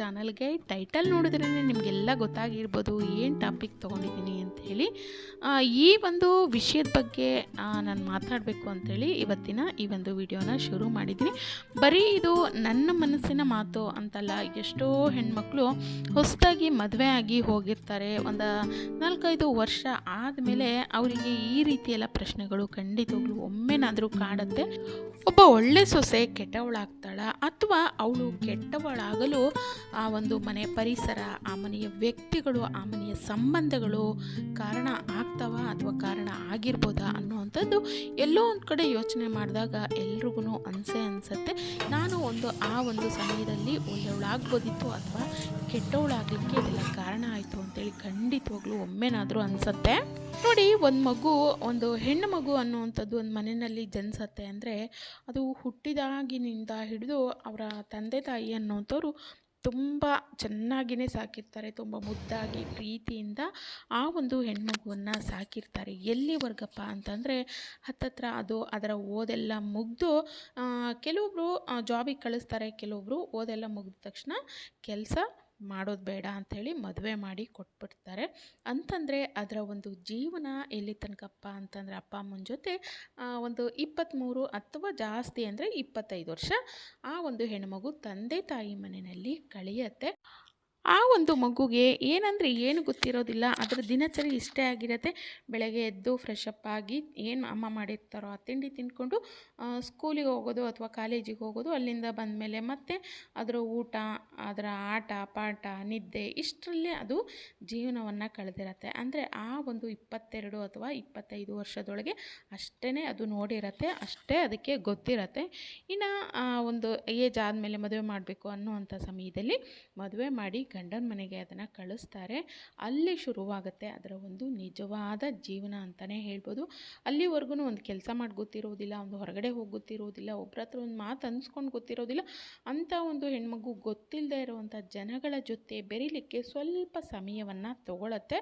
ಚಾನಲ್ಗೆ ಟೈಟಲ್ ನೋಡಿದ್ರೇ ನಿಮಗೆಲ್ಲ ಗೊತ್ತಾಗಿರ್ಬೋದು ಏನು ಟಾಪಿಕ್ ತೊಗೊಂಡಿದ್ದೀನಿ ಅಂಥೇಳಿ ಈ ಒಂದು ವಿಷಯದ ಬಗ್ಗೆ ನಾನು ಮಾತಾಡಬೇಕು ಅಂಥೇಳಿ ಇವತ್ತಿನ ಈ ಒಂದು ವಿಡಿಯೋನ ಶುರು ಮಾಡಿದ್ದೀನಿ. ಬರೀ ಇದು ನನ್ನ ಮನಸ್ಸಿನ ಮಾತು ಅಂತಲ್ಲ, ಎಷ್ಟೋ ಹೆಣ್ಮಕ್ಳು ಹೊಸದಾಗಿ ಮದುವೆ ಆಗಿ ಹೋಗಿರ್ತಾರೆ. ಒಂದು ನಾಲ್ಕೈದು ವರ್ಷ ಆದಮೇಲೆ ಅವರಿಗೆ ಈ ರೀತಿಯೆಲ್ಲ ಪ್ರಶ್ನೆಗಳು ಖಂಡಿತವಾಗ್ಲೂ ಒಮ್ಮೆನಾದರೂ ಕಾಡುತ್ತೆ. ಒಬ್ಬ ಒಳ್ಳೆ ಸೊಸೆ ಕೆಟ್ಟವಳಾಗ್ತಾಳ, ಅಥವಾ ಅವಳು ಕೆಟ್ಟವಳಾಗಲು ಆ ಒಂದು ಮನೆ ಪರಿಸರ, ಆ ಮನೆಯ ವ್ಯಕ್ತಿಗಳು, ಆ ಮನೆಯ ಸಂಬಂಧಗಳು ಕಾರಣ ಆಗ್ತಾವ ಅಥವಾ ಕಾರಣ ಆಗಿರ್ಬೋದಾ ಅನ್ನುವಂಥದ್ದು ಎಲ್ಲೋ ಒಂದು ಕಡೆ ಯೋಚನೆ ಮಾಡಿದಾಗ ಎಲ್ರಿಗೂ ಅನಿಸೆ ಅನಿಸುತ್ತೆ. ನಾನು ಒಂದು, ಆ ಒಂದು ಸಮಯದಲ್ಲಿ ಒಳ್ಳೆಯವಳಾಗ್ಬೋದಿತ್ತು ಅಥವಾ ಕೆಟ್ಟವಳಾಗಲಿಕ್ಕೆ ಇದೆಲ್ಲ ಕಾರಣ ಆಯಿತು ಅಂತೇಳಿ ಖಂಡಿತವಾಗ್ಲೂ ಒಮ್ಮೆನಾದರೂ ಅನಿಸುತ್ತೆ. ನೋಡಿ, ಒಂದು ಮಗು, ಒಂದು ಹೆಣ್ಣು ಮಗು ಅನ್ನುವಂಥದ್ದು ಒಂದು ಮನೆಯಲ್ಲಿ ಜನಿಸತ್ತೆ ಅಂದರೆ ಅದು ಹುಟ್ಟಿದಾಗಿನಿಂದ ಹಿಡಿದು ಅವರ ತಂದೆ ತಾಯಿ ಅನ್ನುವಂಥವ್ರು ತುಂಬ ಚೆನ್ನಾಗಿಯೇ ಸಾಕಿರ್ತಾರೆ, ತುಂಬ ಮುದ್ದಾಗಿ ಪ್ರೀತಿಯಿಂದ ಆ ಒಂದು ಹೆಣ್ಮಗುವನ್ನು ಸಾಕಿರ್ತಾರೆ. ಎಲ್ಲಿವರೆಗಪ್ಪ ಅಂತಂದರೆ ಹತ್ತತ್ರ ಅದು ಅದರ ಓದೆಲ್ಲ ಮುಗಿದು ಕೆಲವೊಬ್ಬರು ಜಾಬಿಗೆ ಕಳಿಸ್ತಾರೆ ಕೆಲವೊಬ್ಬರು ಓದೆಲ್ಲ ಮುಗಿದ ತಕ್ಷಣ ಕೆಲಸ ಮಾಡೋದು ಬೇಡ ಅಂಥೇಳಿ ಮದುವೆ ಮಾಡಿ ಕೊಟ್ಬಿಡ್ತಾರೆ. ಅಂತಂದರೆ ಅದರ ಒಂದು ಜೀವನ ಎಲ್ಲಿ ತನಕಪ್ಪ ಅಂತಂದರೆ ಅಪ್ಪ, ಅಮ್ಮನ ಜೊತೆ ಒಂದು ಇಪ್ಪತ್ತ್ಮೂರು ಅಥವಾ ಜಾಸ್ತಿ ಅಂದರೆ ಇಪ್ಪತ್ತೈದು ವರ್ಷ ಆ ಒಂದು ಹೆಣ್ಮಗು ತಂದೆ ತಾಯಿ ಮನೆಯಲ್ಲಿ ಕಳೆಯತ್ತೆ. ಆ ಒಂದು ಮಗುಗೆ ಏನಂದರೆ ಏನು ಗೊತ್ತಿರೋದಿಲ್ಲ. ಅದರ ದಿನಚರಿ ಇಷ್ಟೇ ಆಗಿರುತ್ತೆ. ಬೆಳಗ್ಗೆ ಎದ್ದು ಫ್ರೆಶ್ ಅಪ್ ಆಗಿ ಏನು ಅಮ್ಮ ಮಾಡಿರ್ತಾರೋ ಆ ತಿಂಡಿ ತಿಂದ್ಕೊಂಡು ಸ್ಕೂಲಿಗೆ ಹೋಗೋದು ಅಥವಾ ಕಾಲೇಜಿಗೆ ಹೋಗೋದು, ಅಲ್ಲಿಂದ ಬಂದ ಮೇಲೆ ಮತ್ತೆ ಅದರ ಊಟ, ಅದರ ಆಟ, ಪಾಠ, ನಿದ್ದೆ ಇಷ್ಟರಲ್ಲೇ ಅದು ಜೀವನವನ್ನು ಕಳೆದಿರತ್ತೆ. ಅಂದರೆ ಆ ಒಂದು ಇಪ್ಪತ್ತೆರಡು ಅಥವಾ ಇಪ್ಪತ್ತೈದು ವರ್ಷದೊಳಗೆ ಅಷ್ಟೇ ಅದು ನೋಡಿರತ್ತೆ, ಅಷ್ಟೇ ಅದಕ್ಕೆ ಗೊತ್ತಿರತ್ತೆ. ಇನ್ನು ಒಂದು ಏಜ್ ಆದಮೇಲೆ ಮದುವೆ ಮಾಡಬೇಕು ಅನ್ನುವಂಥ ಸಮಯದಲ್ಲಿ ಮದುವೆ ಮಾಡಿ ಗಂಡನ ಮನೆಗೆ ಅದನ್ನು ಕಳಿಸ್ತಾರೆ. ಅಲ್ಲಿ ಶುರುವಾಗುತ್ತೆ ಅದರ ಒಂದು ನಿಜವಾದ ಜೀವನ ಅಂತಲೇ ಹೇಳ್ಬೋದು. ಅಲ್ಲಿವರೆಗೂ ಒಂದು ಕೆಲಸ ಮಾಡಿ ಗೊತ್ತಿರೋದಿಲ್ಲ, ಒಂದು ಹೊರಗಡೆ ಹೋಗಿ ಗೊತ್ತಿರೋದಿಲ್ಲ ಒಬ್ಬರ ಹತ್ರ ಒಂದು ಮಾತು ಅನ್ಸ್ಕೊಂಡು ಗೊತ್ತಿರೋದಿಲ್ಲ. ಅಂಥ ಒಂದು ಹೆಣ್ಮಗು ಗೊತ್ತಿಲ್ಲದೆ ಇರುವಂಥ ಜನಗಳ ಜೊತೆ ಬೆರೀಲಿಕ್ಕೆ ಸ್ವಲ್ಪ ಸಮಯವನ್ನು ತಗೊಳತ್ತೆ.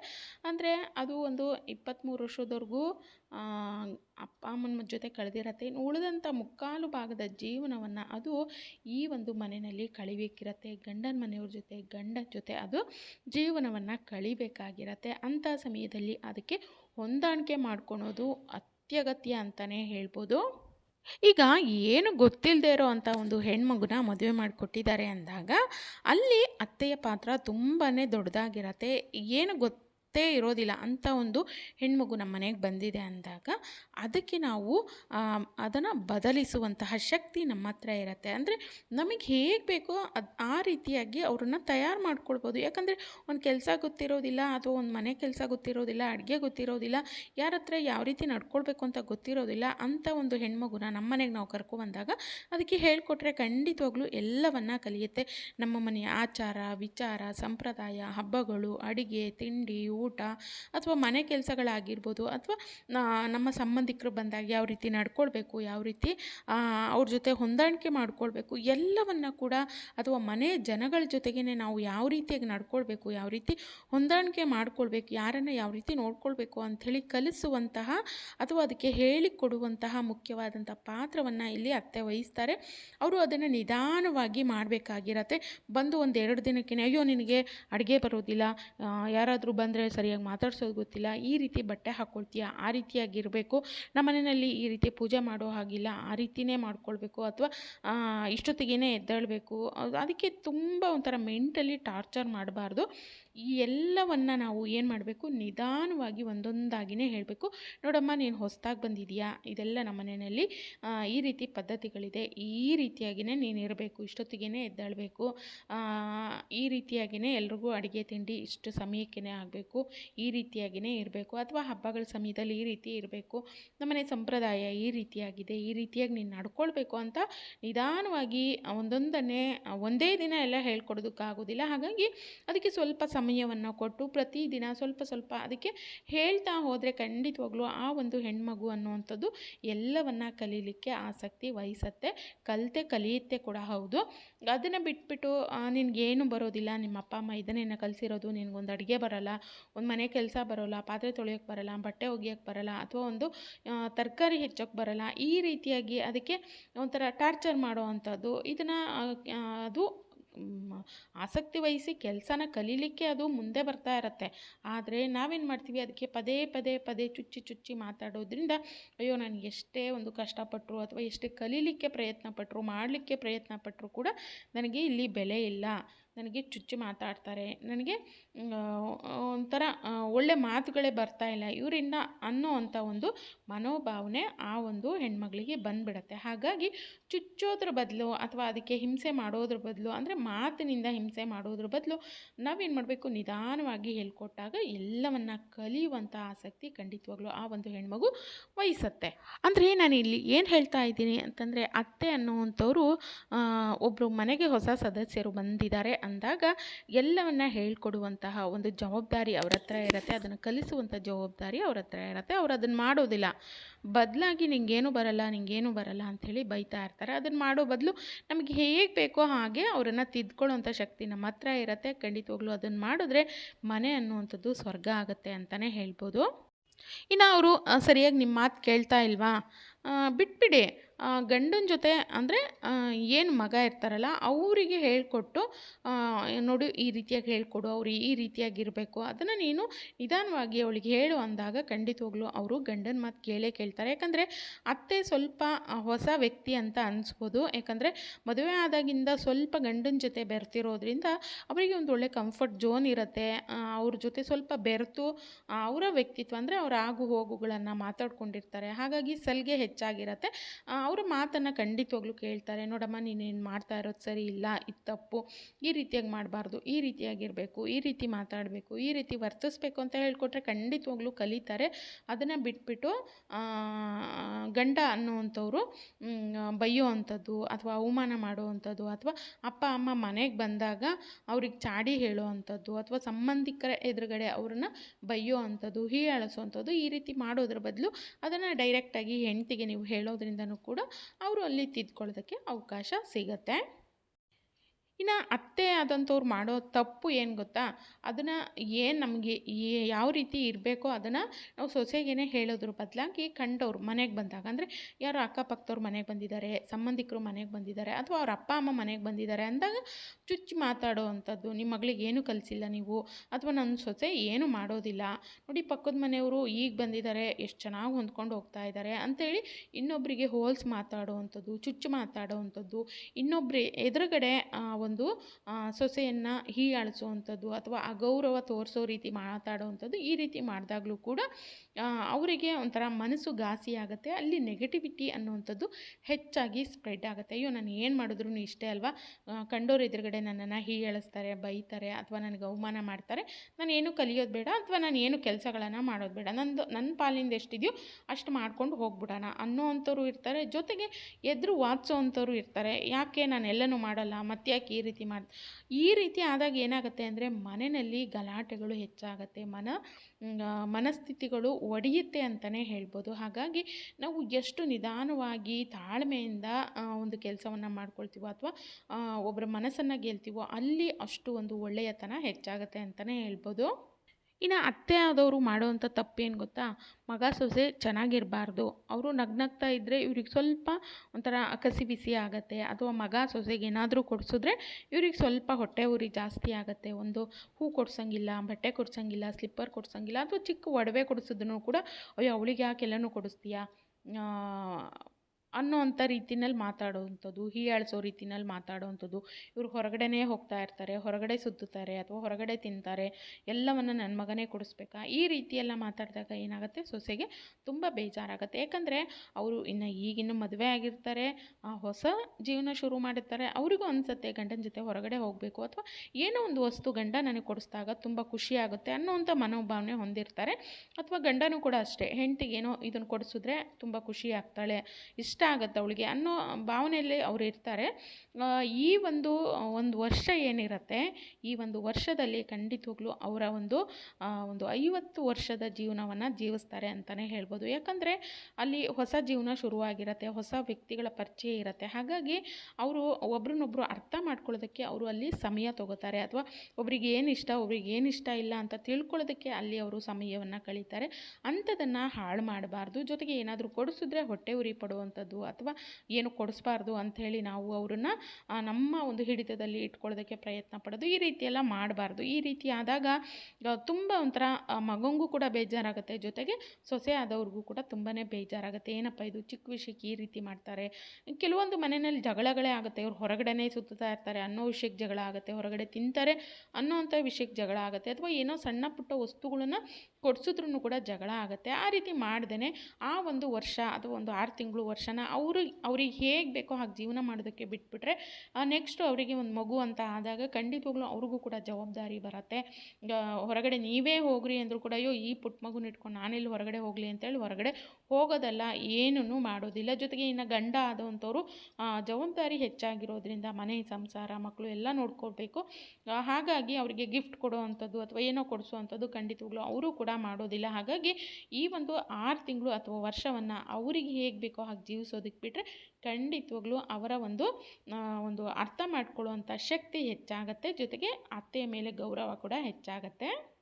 ಅಂದರೆ ಅದು ಒಂದು ಇಪ್ಪತ್ತ್ಮೂರು ವರ್ಷದವರೆಗೂ ಅಪ್ಪ ಅಮ್ಮನ ಜೊತೆ ಕಳೆದಿರತ್ತೆ. ಇನ್ನು ಉಳಿದಂಥ ಮುಕ್ಕಾಲು ಭಾಗದ ಜೀವನವನ್ನು ಅದು ಈ ಒಂದು ಮನೆಯಲ್ಲಿ ಕಳಿಬೇಕಿರತ್ತೆ. ಗಂಡನ ಮನೆಯವ್ರ ಜೊತೆ ಗಂಡನ ಜೊತೆ ಅದು ಜೀವನವನ್ನು ಕಳಿಬೇಕಾಗಿರತ್ತೆ. ಅಂಥ ಸಮಯದಲ್ಲಿ ಅದಕ್ಕೆ ಹೊಂದಾಣಿಕೆ ಮಾಡ್ಕೊಳೋದು ಅತ್ಯಗತ್ಯ ಅಂತಲೇ ಹೇಳ್ಬೋದು. ಈಗ ಏನು ಗೊತ್ತಿಲ್ಲದೆ ಇರೋ ಅಂಥ ಒಂದು ಹೆಣ್ಮಗುನ ಮದುವೆ ಮಾಡಿಕೊಟ್ಟಿದ್ದಾರೆ ಅಂದಾಗ ಅಲ್ಲಿ ಅತ್ತೆಯ ಪಾತ್ರ ತುಂಬಾ ದೊಡ್ಡದಾಗಿರತ್ತೆ. ಏನು ಗೊತ್ತು ಇರೋದಿಲ್ಲ. ಅಂತ ಒಂದು ಹೆಣ್ಮಗು ನಮ್ಮ ಮನೆಗೆ ಬಂದಿದೆ ಅಂದಾಗ ಅದಕ್ಕೆ ನಾವು ಅದನ್ನು ಬದಲಿಸುವಂತಹ ಶಕ್ತಿ ನಮ್ಮ ಹತ್ರ ಇರುತ್ತೆ. ಅಂದರೆ ನಮಗೆ ಹೇಗೆ ಬೇಕೋ ಅದು ಆ ರೀತಿಯಾಗಿ ಅವ್ರನ್ನ ತಯಾರು ಮಾಡ್ಕೊಳ್ಬೋದು. ಯಾಕಂದರೆ ಒಂದು ಕೆಲಸ ಗೊತ್ತಿರೋದಿಲ್ಲ, ಅಥವಾ ಒಂದು ಮನೆ ಕೆಲಸ ಗೊತ್ತಿರೋದಿಲ್ಲ, ಅಡುಗೆ ಗೊತ್ತಿರೋದಿಲ್ಲ, ಯಾರ ಹತ್ರ ಯಾವ ರೀತಿ ನಡ್ಕೊಳ್ಬೇಕು ಅಂತ ಗೊತ್ತಿರೋದಿಲ್ಲ ಅಂಥ ಒಂದು ಹೆಣ್ಮಗುನ ನಮ್ಮ ಮನೆಗೆ ನಾವು ಕರ್ಕೊ ಬಂದಾಗ ಅದಕ್ಕೆ ಹೇಳಿಕೊಟ್ರೆ ಖಂಡಿತವಾಗ್ಲೂ ಎಲ್ಲವನ್ನ ಕಲಿಯುತ್ತೆ. ನಮ್ಮ ಮನೆಯ ಆಚಾರ, ವಿಚಾರ, ಸಂಪ್ರದಾಯ, ಹಬ್ಬಗಳು, ಅಡಿಗೆ, ತಿಂಡಿ, ಊಟ ಅಥವಾ ಮನೆ ಕೆಲಸಗಳಾಗಿರ್ಬೋದು ಅಥವಾ ನಮ್ಮ ಸಂಬಂಧಿಕರು ಬಂದಾಗ ಯಾವ ರೀತಿ ನಡ್ಕೊಳ್ಬೇಕು, ಯಾವ ರೀತಿ ಅವ್ರ ಜೊತೆ ಹೊಂದಾಣಿಕೆ ಮಾಡಿಕೊಳ್ಬೇಕು, ಎಲ್ಲವನ್ನು ಕೂಡ ಅಥವಾ ಮನೆ ಜನಗಳ ಜೊತೆಗೇ ನಾವು ಯಾವ ರೀತಿಯಾಗಿ ನಡ್ಕೊಳ್ಬೇಕು, ಯಾವ ರೀತಿ ಹೊಂದಾಣಿಕೆ ಮಾಡ್ಕೊಳ್ಬೇಕು, ಯಾರನ್ನು ಯಾವ ರೀತಿ ನೋಡ್ಕೊಳ್ಬೇಕು ಅಂಥೇಳಿ ಕಲಿಸುವಂತಹ ಅಥವಾ ಅದಕ್ಕೆ ಹೇಳಿಕೊಡುವಂತಹ ಮುಖ್ಯವಾದಂಥ ಪಾತ್ರವನ್ನು ಇಲ್ಲಿ ಅತ್ತೆ ವಹಿಸ್ತಾರೆ. ಅವರು ಅದನ್ನು ನಿಧಾನವಾಗಿ ಮಾಡಬೇಕಾಗಿರತ್ತೆ. ಬಂದು ಒಂದು ಎರಡು ದಿನಕ್ಕೆ ಅಯ್ಯೋ, ನಿನಗೆ ಅಡುಗೆ ಬರೋದಿಲ್ಲ ಯಾರಾದರೂ ಬಂದರೆ ಸರಿಯಾಗಿ ಮಾತಾಡ್ಸೋದು ಗೊತ್ತಿಲ್ಲ, ಈ ರೀತಿ ಬಟ್ಟೆ ಹಾಕ್ಕೊಳ್ತೀಯ ಆ ರೀತಿಯಾಗಿರಬೇಕು. ನಮ್ಮ ಮನೆಯಲ್ಲಿ ಈ ರೀತಿ ಪೂಜೆ ಮಾಡೋ ಹಾಗಿಲ್ಲ, ಆ ರೀತಿಯೇ ಮಾಡ್ಕೊಳ್ಬೇಕು ಅಥವಾ ಇಷ್ಟೊತ್ತಿಗೇ ಎದ್ದೇಳಬೇಕು. ಅದಕ್ಕೆ ತುಂಬ ಒಂಥರ ಮೆಂಟಲಿ ಟಾರ್ಚರ್ ಮಾಡಬಾರ್ದು. ಈ ಎಲ್ಲವನ್ನು ನಾವು ಏನು ಮಾಡಬೇಕು? ನಿಧಾನವಾಗಿ ಒಂದೊಂದಾಗಿಯೇ ಹೇಳಬೇಕು. ನೋಡಮ್ಮ, ನೀನು ಹೊಸದಾಗಿ ಬಂದಿದೆಯಾ? ಇದೆಲ್ಲ ನಮ್ಮ ಮನೆಯಲ್ಲಿ ಈ ರೀತಿ ಪದ್ಧತಿಗಳಿದೆ. ಈ ರೀತಿಯಾಗಿಯೇ ನೀನು ಇರಬೇಕು. ಇಷ್ಟೊತ್ತಿಗೇ ಎದ್ದಾಳಬೇಕು. ಈ ರೀತಿಯಾಗಿಯೇ ಎಲ್ರಿಗೂ ಅಡುಗೆ ತಿಂಡಿ ಇಷ್ಟು ಸಮಯಕ್ಕೇ ಆಗಬೇಕು. ಈ ರೀತಿಯಾಗಿಯೇ ಇರಬೇಕು. ಅಥವಾ ಹಬ್ಬಗಳ ಸಮಯದಲ್ಲಿ ಈ ರೀತಿ ಇರಬೇಕು. ನಮ್ಮನೆ ಸಂಪ್ರದಾಯ ಈ ರೀತಿಯಾಗಿದೆ. ಈ ರೀತಿಯಾಗಿ ನೀನು ನಡ್ಕೊಳ್ಬೇಕು ಅಂತ ನಿಧಾನವಾಗಿ ಒಂದೊಂದನ್ನೇ, ಒಂದೇ ದಿನ ಎಲ್ಲ ಹೇಳ್ಕೊಡೋದಕ್ಕಾಗೋದಿಲ್ಲ. ಹಾಗಾಗಿ ಅದಕ್ಕೆ ಸ್ವಲ್ಪ ಸಮಯವನ್ನು ಕೊಟ್ಟು ಪ್ರತಿದಿನ ಸ್ವಲ್ಪ ಸ್ವಲ್ಪ ಅದಕ್ಕೆ ಹೇಳ್ತಾ ಹೋದರೆ ಖಂಡಿತವಾಗ್ಲೂ ಆ ಒಂದು ಹೆಣ್ಮಗು ಅನ್ನುವಂಥದ್ದು ಎಲ್ಲವನ್ನು ಕಲೀಲಿಕ್ಕೆ ಆಸಕ್ತಿ ವಹಿಸತ್ತೆ, ಕಲಿತೆ ಕಲಿಯುತ್ತೆ ಕೂಡ ಹೌದು. ಅದನ್ನು ಬಿಟ್ಬಿಟ್ಟು ನಿನಗೇನು ಬರೋದಿಲ್ಲ ನಿಮ್ಮ ಅಪ್ಪ ಅಮ್ಮ ಇದನ್ನೇನ ಕಲಿಸಿರೋದು, ನಿನಗೊಂದು ಅಡುಗೆ ಬರಲ್ಲ, ಒಂದು ಮನೆ ಕೆಲಸ ಬರೋಲ್ಲ, ಪಾತ್ರೆ ತೊಳೆಯೋಕ್ಕೆ ಬರೋಲ್ಲ, ಬಟ್ಟೆ ಒಗೆಯೋಕ್ಕೆ ಬರೋಲ್ಲ, ಅಥವಾ ಒಂದು ತರಕಾರಿ ಹೆಚ್ಚೋಕ್ಕೆ ಬರೋಲ್ಲ, ಈ ರೀತಿಯಾಗಿ ಅದಕ್ಕೆ ಒಂಥರ ಟಾರ್ಚರ್ ಮಾಡೋ ಅಂಥದ್ದು, ಇದನ್ನು ಅದು ಆಸಕ್ತಿ ವಹಿಸಿ ಕೆಲಸನ ಕಲೀಲಿಕ್ಕೆ ಅದು ಮುಂದೆ ಬರ್ತಾ ಇರುತ್ತೆ. ಆದರೆ ನಾವೇನು ಮಾಡ್ತೀವಿ? ಅದಕ್ಕೆ ಪದೇ ಪದೇ ಪದೇ ಚುಚ್ಚಿ ಚುಚ್ಚಿ ಮಾತಾಡೋದ್ರಿಂದ, ಅಯ್ಯೋ ನಾನು ಎಷ್ಟೇ ಒಂದು ಕಷ್ಟಪಟ್ಟರು ಅಥವಾ ಎಷ್ಟೇ ಕಲೀಲಿಕ್ಕೆ ಪ್ರಯತ್ನ ಪಟ್ಟರು ಮಾಡಲಿಕ್ಕೆ ಪ್ರಯತ್ನ ಪಟ್ಟರು ಕೂಡ ನನಗೆ ಇಲ್ಲಿ ಬೆಲೆ ಇಲ್ಲ. ನನಗೆ ಚುಚ್ಚಿ ಮಾತಾಡ್ತಾರೆ. ನನಗೆ ಒಂಥರ ಒಳ್ಳೆ ಮಾತುಗಳೇ ಬರ್ತಾ ಇಲ್ಲ. ಇವರಿಂದ ಅನ್ನೋ ಅಂಥ ಒಂದು ಮನೋಭಾವನೆ ಆ ಒಂದು ಹೆಣ್ಮಗಳಿಗೆ ಬಂದ್ಬಿಡತ್ತೆ. ಹಾಗಾಗಿ ಚುಚ್ಚೋದ್ರ ಬದಲು ಅಥವಾ ಅದಕ್ಕೆ ಹಿಂಸೆ ಮಾಡೋದ್ರ ಬದಲು, ಅಂದರೆ ಮಾತಿನಿಂದ ಹಿಂಸೆ ಮಾಡೋದ್ರ ಬದಲು ನಾವೇನು ಮಾಡಬೇಕು? ನಿಧಾನವಾಗಿ ಹೇಳ್ಕೊಟ್ಟಾಗ ಎಲ್ಲವನ್ನು ಕಲಿಯುವಂಥ ಆಸಕ್ತಿ ಖಂಡಿತವಾಗ್ಲೂ ಆ ಒಂದು ಹೆಣ್ಮಗು ವಹಿಸತ್ತೆ. ಅಂದರೆ ನಾನು ಇಲ್ಲಿ ಏನು ಹೇಳ್ತಾ ಇದ್ದೀನಿ ಅಂತಂದರೆ ಅತ್ತೆ ಅನ್ನುವಂಥವ್ರು ಒಬ್ಬರು ಮನೆಗೆ ಹೊಸ ಸದಸ್ಯರು ಬಂದಿದ್ದಾರೆ ಅಂದಾಗ ಎಲ್ಲವನ್ನು ಹೇಳ್ಕೊಡುವಂತಹ ಒಂದು ಜವಾಬ್ದಾರಿ ಅವ್ರ ಹತ್ರ ಇರುತ್ತೆ. ಅದನ್ನು ಕಲಿಸುವಂಥ ಜವಾಬ್ದಾರಿ ಅವ್ರ ಹತ್ರ ಇರುತ್ತೆ. ಅವ್ರು ಅದನ್ನು ಮಾಡೋದಿಲ್ಲ. ಬದಲಾಗಿ ನಿಂಗೇನು ಬರಲ್ಲ ನಿಂಗೇನು ಬರಲ್ಲ ಅಂಥೇಳಿ ಬೈತಾ ಇರ್ತಾರೆ. ಅದನ್ನು ಮಾಡೋ ಬದಲು ನಮಗೆ ಹೇಗೆ ಬೇಕೋ ಹಾಗೆ ಅವರನ್ನು ತಿದ್ಕೊಳ್ಳೋಂಥ ಶಕ್ತಿ ನಮ್ಮ ಹತ್ರ ಇರುತ್ತೆ. ಖಂಡಿತವಾಗ್ಲೂ ಅದನ್ನು ಮಾಡಿದ್ರೆ ಮನೆ ಅನ್ನುವಂಥದ್ದು ಸ್ವರ್ಗ ಆಗುತ್ತೆ ಅಂತಲೇ ಹೇಳ್ಬೋದು. ಇನ್ನು ಅವರು ಸರಿಯಾಗಿ ನಿಮ್ಮ ಮಾತು ಕೇಳ್ತಾ ಇಲ್ವಾ? ಬಿಟ್ಬಿಡಿ. ಗಂಡನ ಜೊತೆ ಅಂದರೆ ಏನು ಮಗ ಇರ್ತಾರಲ್ಲ, ಅವರಿಗೆ ಹೇಳಿಕೊಟ್ಟು ನೋಡು ಈ ರೀತಿಯಾಗಿ ಹೇಳಿಕೊಡು, ಅವ್ರು ಈ ರೀತಿಯಾಗಿರಬೇಕು. ಅದನ್ನು ನೀನು ನಿಧಾನವಾಗಿ ಅವಳಿಗೆ ಹೇಳು ಅಂದಾಗ ಖಂಡಿತವಾಗ್ಲೂ ಅವರು ಗಂಡನ ಮಾತು ಕೇಳೇ ಕೇಳ್ತಾರೆ. ಯಾಕಂದರೆ, ಅತ್ತೆ ಸ್ವಲ್ಪ ಹೊಸ ವ್ಯಕ್ತಿ ಅಂತ ಅನಿಸ್ಬೋದು. ಯಾಕಂದರೆ, ಮದುವೆ ಆದಾಗಿಂದ ಸ್ವಲ್ಪ ಗಂಡನ ಜೊತೆ ಬೆರ್ತಿರೋದ್ರಿಂದ ಅವರಿಗೆ ಒಂದು ಒಳ್ಳೆ ಕಂಫರ್ಟ್ ಝೋನ್ ಇರುತ್ತೆ. ಅವ್ರ ಜೊತೆ ಸ್ವಲ್ಪ ಬೆರೆತು ಅವರ ವ್ಯಕ್ತಿತ್ವ ಅಂದರೆ ಅವರ ಆಗು ಹೋಗುಗಳನ್ನು ಮಾತಾಡ್ಕೊಂಡಿರ್ತಾರೆ. ಹಾಗಾಗಿ ಸಲಿಗೆ ಹೆಚ್ಚಾಗಿರತ್ತೆ. ಅವರ ಮಾತನ್ನು ಖಂಡಿತವಾಗ್ಲೂ ಕೇಳ್ತಾರೆ, ನೋಡಮ್ಮ ನೀನೇನು ಮಾಡ್ತಾ ಇರೋದು ಸರಿ ಇಲ್ಲ, ಇದು ತಪ್ಪು, ಈ ರೀತಿಯಾಗಿ ಮಾಡಬಾರ್ದು, ಈ ರೀತಿಯಾಗಿರಬೇಕು, ಈ ರೀತಿ ಮಾತಾಡಬೇಕು, ಈ ರೀತಿ ವರ್ತಿಸ್ಬೇಕು ಅಂತ ಹೇಳ್ಕೊಟ್ರೆ ಖಂಡಿತವಾಗ್ಲೂ ಕಲಿತಾರೆ. ಅದನ್ನು ಬಿಟ್ಬಿಟ್ಟು ಗಂಡ ಅನ್ನುವಂಥವ್ರು ಬೈಯೋ ಅಂಥದ್ದು ಅಥವಾ ಅವಮಾನ ಮಾಡುವಂಥದ್ದು ಅಥವಾ ಅಪ್ಪ, ಅಮ್ಮ ಮನೆಗೆ ಬಂದಾಗ ಅವ್ರಿಗೆ ಚಾಡಿ ಹೇಳೋ ಅಂಥದ್ದು ಅಥವಾ ಸಂಬಂಧಿಕರ ಎದುರುಗಡೆ ಅವ್ರನ್ನ ಬೈಯೋ ಅಂಥದ್ದು ಹೀಯಾಳಿಸೋ ಈ ರೀತಿ ಮಾಡೋದ್ರ ಬದಲು ಅದನ್ನು ಡೈರೆಕ್ಟಾಗಿ ಹೆಂಡ್ತಿಗೆ ನೀವು ಹೇಳೋದ್ರಿಂದನೂ ಕೂಡ ಅವರು ಅಲ್ಲಿ ತಿದ್ಕೊಳ್ಳೋದಕ್ಕೆ ಅವಕಾಶ ಸಿಗತ್ತೆ. ಇನ್ನು ಅತ್ತೆ ಆದಂಥವ್ರು ಮಾಡೋ ತಪ್ಪು ಏನು ಗೊತ್ತಾ? ಅದನ್ನು ಏನು ನಮಗೆ ಯಾವ ರೀತಿ ಇರಬೇಕೋ ಅದನ್ನು ನಾವು ಸೊಸೆಗೇ ಹೇಳೋದ್ರ ಬದಲಾಗಿ ಕಂಡವ್ರು ಮನೆಗೆ ಬಂದಾಗ. ಅಂದರೆ ಯಾರೋ ಅಕ್ಕಪಕ್ಕದವ್ರು ಮನೆಗೆ ಬಂದಿದ್ದಾರೆ, ಸಂಬಂಧಿಕರು ಮನೆಗೆ ಬಂದಿದ್ದಾರೆ, ಅಥವಾ ಅವ್ರ ಅಪ್ಪ, ಅಮ್ಮ ಮನೆಗೆ ಬಂದಿದ್ದಾರೆ ಅಂದಾಗ ಚುಚ್ಚಿ ಮಾತಾಡೋ ಅಂಥದ್ದು ನಿಮ್ಮ ಮಗಳಿಗೆ ಏನು ಕಲಿಸಿಲ್ಲ ನೀವು? ಅಥವಾ, ನನ್ನ ಸೊಸೆ ಏನು ಮಾಡೋದಿಲ್ಲ. ನೋಡಿ ಪಕ್ಕದ ಮನೆಯವರು ಈಗ ಬಂದಿದ್ದಾರೆ, ಎಷ್ಟು ಚೆನ್ನಾಗಿ ಹೊಂದ್ಕೊಂಡು ಹೋಗ್ತಾ ಇದ್ದಾರೆ ಅಂಥೇಳಿ ಇನ್ನೊಬ್ಬರಿಗೆ ಹೋಲ್ಸ್ ಮಾತಾಡೋ ಅಂಥದ್ದು, ಚುಚ್ಚು ಮಾತಾಡೋ ಅಂಥದ್ದು ಇನ್ನೊಬ್ಬರ ಎದುರುಗಡೆ ಒಂದು ಸೊಸೆಯನ್ನು ಹೀಯಾಳಿಸುವಂಥದ್ದು ಅಥವಾ ಅಗೌರವ ತೋರಿಸೋ ರೀತಿ ಮಾತಾಡುವಂಥದ್ದು ಈ ರೀತಿ ಮಾಡಿದಾಗಲೂ ಕೂಡ ಅವರಿಗೆ ಒಂಥರ ಮನಸ್ಸು ಘಾಸಿ ಆಗುತ್ತೆ. ಅಲ್ಲಿ ನೆಗೆಟಿವಿಟಿ ಅನ್ನುವಂಥದ್ದು ಹೆಚ್ಚಾಗಿ ಸ್ಪ್ರೆಡ್ ಆಗುತ್ತೆ. ಅಯ್ಯೋ, ನಾನು ಏನು ಮಾಡಿದ್ರು ಇಷ್ಟೇ ಅಲ್ವಾ? ಕಂಡೋರು ಎದುರುಗಡೆ ನನ್ನನ್ನು ಹೀಯಾಳಿಸ್ತಾರೆ, ಬೈತಾರೆ, ಅಥವಾ ನನಗೆ ಅವಮಾನ ಮಾಡ್ತಾರೆ. ನಾನು ಏನು ಕಲಿಯೋದು ಬೇಡ ಅಥವಾ ನಾನು ಏನು ಕೆಲಸಗಳನ್ನು ಮಾಡೋದು ಬೇಡ. ನಂದು ನನ್ನ ಪಾಲಿಂದ ಎಷ್ಟಿದೆಯೋ ಅಷ್ಟು ಮಾಡ್ಕೊಂಡು ಹೋಗ್ಬಿಡೋಣ ಅನ್ನೋ ಅಂಥವ್ರು ಇರ್ತಾರೆ. ಜೊತೆಗೆ ಎದುರು ವಾದಿಸೋ ಅಂಥವ್ರು ಇರ್ತಾರೆ. ಯಾಕೆ ನಾನು ಎಲ್ಲನೂ ಮಾಡಲ್ಲ? ಮತ್ತ್ಯಾಕೆ ಈ ರೀತಿ ಮಾಡಿ, ಈ ರೀತಿ ಆದಾಗ ಏನಾಗುತ್ತೆ ಅಂದರೆ ಮನೆಯಲ್ಲಿ ಗಲಾಟೆಗಳು ಹೆಚ್ಚಾಗತ್ತೆ, ಮನ ಮನಸ್ಥಿತಿಗಳು ಒಡೆಯುತ್ತೆ ಅಂತಲೇ ಹೇಳ್ಬೋದು. ಹಾಗಾಗಿ ನಾವು ಎಷ್ಟು ನಿಧಾನವಾಗಿ ತಾಳ್ಮೆಯಿಂದ ಒಂದು ಕೆಲಸವನ್ನು ಮಾಡ್ಕೊಳ್ತೀವೋ ಅಥವಾ ಒಬ್ಬರ ಮನಸ್ಸನ್ನು ಗೆಲ್ತೀವೋ ಅಲ್ಲಿ ಅಷ್ಟು ಒಂದು ಒಳ್ಳೆಯತನ ಹೆಚ್ಚಾಗತ್ತೆ ಅಂತಲೇ ಹೇಳ್ಬೋದು. ಇನ್ನು ಅತ್ತೆ ಆದವರು ಮಾಡೋವಂಥ ತಪ್ಪೇನು ಗೊತ್ತಾ? ಮಗ ಸೊಸೆ ಚೆನ್ನಾಗಿರಬಾರ್ದು. ಅವರು ನಗ್ನಗ್ತಾ ಇದ್ದರೆ ಇವ್ರಿಗೆ ಸ್ವಲ್ಪ ಒಂಥರ ಕಸಿ ಬಿಸಿ ಆಗುತ್ತೆ, ಅಥವಾ ಮಗ ಸೊಸೆಗೆ ಏನಾದರೂ ಕೊಡಿಸಿದ್ರೆ ಇವ್ರಿಗೆ ಸ್ವಲ್ಪ ಹೊಟ್ಟೆ ಉರಿ ಜಾಸ್ತಿ ಆಗುತ್ತೆ. ಒಂದು ಹೂ ಕೊಡ್ಸಂಗಿಲ್ಲ, ಬಟ್ಟೆ ಕೊಡ್ಸಂಗಿಲ್ಲ, ಸ್ಲಿಪ್ಪರ್ ಕೊಡ್ಸಂಗಿಲ್ಲ, ಅಥವಾ ಚಿಕ್ಕ ಒಡವೆ ಕೊಡಿಸಿದ್ರು ಕೂಡ, ಅಯ್ಯೋ, ಅವಳಿಗೆ ಯಾಕೆ ಎಲ್ಲನೂ ಕೊಡಿಸ್ತೀಯಾ ಅನ್ನೋ ರೀತಿಯಲ್ಲಿ ರೀತಿನಲ್ಲಿ ಮಾತಾಡೋವಂಥದ್ದು ಹೀಯಾಳಿಸೋ ರೀತಿನಲ್ಲಿ ಮಾತಾಡೋವಂಥದ್ದು. ಇವರು ಹೊರಗಡೆನೇ ಹೋಗ್ತಾ ಇರ್ತಾರೆ ಹೊರಗಡೆ ಸುತ್ತುತ್ತಾರೆ ಅಥವಾ ಹೊರಗಡೆ ತಿಂತಾರೆ ಎಲ್ಲವನ್ನು ನನ್ನ ಮಗನೇ ಕೊಡಿಸ್ಬೇಕಾ? ಈ ರೀತಿಯೆಲ್ಲ ಮಾತಾಡಿದಾಗ ಏನಾಗುತ್ತೆ? ಸೊಸೆಗೆ ತುಂಬ ಬೇಜಾರಾಗುತ್ತೆ. ಯಾಕಂದರೆ ಅವರು ಇನ್ನು ಈಗಿನ್ನು ಮದುವೆ ಆಗಿರ್ತಾರೆ ಆ, ಹೊಸ ಜೀವನ ಶುರು ಮಾಡಿರ್ತಾರೆ ಅವರಿಗೂ ಅನಿಸುತ್ತೆ ಗಂಡನ ಜೊತೆ ಹೊರಗಡೆ ಹೋಗಬೇಕು ಅಥವಾ ಏನೋ ಒಂದು ವಸ್ತು ಗಂಡ ನನಗೆ ಕೊಡಿಸಿದಾಗ ತುಂಬ ಖುಷಿ ಆಗುತ್ತೆ ಅನ್ನೋವಂಥ ಮನೋಭಾವನೆ ಹೊಂದಿರ್ತಾರೆ. ಅಥವಾ ಗಂಡನೂ ಕೂಡ ಅಷ್ಟೇ ಹೆಂಡತಿಗೇನೋ ಇದನ್ನು ಕೊಡಿಸಿದ್ರೆ ತುಂಬ ಖುಷಿ ಆಗ್ತಾಳೆ ಇಷ್ಟ ಇಷ್ಟ ಆಗುತ್ತೆ ಅವಳಿಗೆ ಅನ್ನೋ ಭಾವನೆಯಲ್ಲಿ ಅವರು ಇರ್ತಾರೆ. ಈ ಒಂದು ಒಂದು ವರ್ಷ ಏನಿರುತ್ತೆ, ಈ ಒಂದು ವರ್ಷದಲ್ಲಿ ಖಂಡಿತವಾಗ್ಲೂ ಅವರ ಒಂದು ಒಂದು ಐವತ್ತು ವರ್ಷದ ಜೀವನವನ್ನು ಜೀವಿಸ್ತಾರೆ ಅಂತಲೇ ಹೇಳ್ಬೋದು. ಯಾಕಂದರೆ ಅಲ್ಲಿ ಹೊಸ ಜೀವನ ಶುರುವಾಗಿರುತ್ತೆ, ಹೊಸ ವ್ಯಕ್ತಿಗಳ ಪರಿಚಯ ಇರುತ್ತೆ. ಹಾಗಾಗಿ ಅವರು ಒಬ್ರನ್ನೊಬ್ರು ಅರ್ಥ ಮಾಡ್ಕೊಳ್ಳೋದಕ್ಕೆ ಅವರು ಅಲ್ಲಿ ಸಮಯ ತಗೋತಾರೆ. ಅಥವಾ ಒಬ್ರಿಗೆ ಏನು ಇಷ್ಟ, ಒಬ್ರಿಗೆ ಏನು ಇಷ್ಟ ಇಲ್ಲ ಅಂತ ತಿಳ್ಕೊಳ್ಳೋದಕ್ಕೆ ಅಲ್ಲಿ ಅವರು ಸಮಯವನ್ನು ಕಳೀತಾರೆ. ಅಂಥದನ್ನು ಹಾಳು ಮಾಡಬಾರ್ದು. ಜೊತೆಗೆ ಏನಾದರೂ ಕೊಡಿಸಿದ್ರೆ ಹೊಟ್ಟೆ ಉರಿ ಪಡುವಂಥದ್ದು ಅಥವಾ ಏನು ಕೊಡಿಸ್ಬಾರ್ದು ಅಂಥೇಳಿ ನಾವು ಅವರನ್ನು ನಮ್ಮ ಒಂದು ಹಿಡಿತದಲ್ಲಿ ಇಟ್ಕೊಳ್ಳೋದಕ್ಕೆ ಪ್ರಯತ್ನ ಪಡೋದು, ಈ ರೀತಿಯೆಲ್ಲ ಮಾಡಬಾರ್ದು. ಈ ರೀತಿ ಆದಾಗ ತುಂಬ ಒಂಥರ ಮಗಂಗೂ ಕೂಡ ಬೇಜಾರಾಗುತ್ತೆ. ಜೊತೆಗೆ ಸೊಸೆ ಆದವ್ರಿಗೂ ಕೂಡ ತುಂಬಾ ಬೇಜಾರಾಗುತ್ತೆ. ಏನಪ್ಪ ಇದು ಚಿಕ್ಕ ವಿಷಯಕ್ಕೆ ಈ ರೀತಿ ಮಾಡ್ತಾರೆ? ಕೆಲವೊಂದು ಮನೆಯಲ್ಲಿ ಜಗಳಗಳೇ ಆಗುತ್ತೆ. ಇವ್ರು ಹೊರಗಡೆನೇ ಸುತ್ತಾ ಇರ್ತಾರೆ ಅನ್ನೋ ವಿಷಯಕ್ಕೆ ಜಗಳ ಆಗುತ್ತೆ. ಹೊರಗಡೆ ತಿಂತಾರೆ ಅನ್ನೋವಂಥ ವಿಷಯಕ್ಕೆ ಜಗಳ ಆಗುತ್ತೆ. ಅಥವಾ ಏನೋ ಸಣ್ಣ ಪುಟ್ಟ ವಸ್ತುಗಳನ್ನ ಕೊಡಿಸಿದ್ರೂ ಕೂಡ ಜಗಳ ಆಗುತ್ತೆ. ಆ ರೀತಿ ಮಾಡ್ದೇ ಆ ಒಂದು ವರ್ಷ ಅಥವಾ ಒಂದು ಆರು ತಿಂಗಳು ವರ್ಷನ ಅವರು, ಅವ್ರಿಗೆ ಹೇಗೆ ಬೇಕೋ ಹಾಗೆ ಜೀವನ ಮಾಡೋದಕ್ಕೆ ಬಿಟ್ಬಿಟ್ರೆ ನೆಕ್ಸ್ಟು ಅವರಿಗೆ ಒಂದು ಮಗು ಅಂತ ಆದಾಗ ಖಂಡಿತವಾಗ್ಲೂ ಅವ್ರಿಗೂ ಕೂಡ ಜವಾಬ್ದಾರಿ ಬರುತ್ತೆ. ಹೊರಗಡೆ ನೀವೇ ಹೋಗ್ರಿ ಅಂದರೂ ಕೂಡ, ಅಯ್ಯೋ, ಈ ಪುಟ್ಟ ಮಗುನ ಇಟ್ಕೊಂಡು ನಾನಿಲ್ಲಿ ಹೊರಗಡೆ ಹೋಗಲಿ ಅಂತೇಳಿ ಹೊರಗಡೆ ಹೋಗೋದಲ್ಲ ಏನೂ ಮಾಡೋದಿಲ್ಲ. ಜೊತೆಗೆ ಇನ್ನು ಗಂಡ ಆದಂಥವ್ರು ಜವಾಬ್ದಾರಿ ಹೆಚ್ಚಾಗಿರೋದ್ರಿಂದ ಮನೆ, ಸಂಸಾರ ಮಕ್ಕಳು ಎಲ್ಲ ನೋಡ್ಕೋಬೇಕು ಹಾಗಾಗಿ ಅವರಿಗೆ ಗಿಫ್ಟ್ ಕೊಡೋ ಅಂಥದ್ದು ಅಥವಾ ಏನೋ ಕೊಡಿಸೋ ಅಂಥದ್ದು ಖಂಡಿತವಾಗ್ಲೂ ಅವರು ಕೂಡ ಮಾಡೋದಿಲ್ಲ. ಹಾಗಾಗಿ ಈ ಒಂದು ಆರು ತಿಂಗಳು ಅಥವಾ ವರ್ಷವನ್ನು ಅವರಿಗೆ ಹೇಗೆ ಬೇಕೋ ಹಾಗೆ ಜೀವಿಸೋದಕ್ಕೆ ಬಿಟ್ಟರೆ ಖಂಡಿತವಾಗ್ಲೂ ಅವರ ಒಂದು ಒಂದು ಅರ್ಥ ಮಾಡ್ಕೊಳ್ಳುವಂಥ ಶಕ್ತಿ ಹೆಚ್ಚಾಗುತ್ತೆ. ಜೊತೆಗೆ ಅತ್ತೆಯ ಮೇಲೆ ಗೌರವ ಕೂಡ ಹೆಚ್ಚಾಗತ್ತೆ.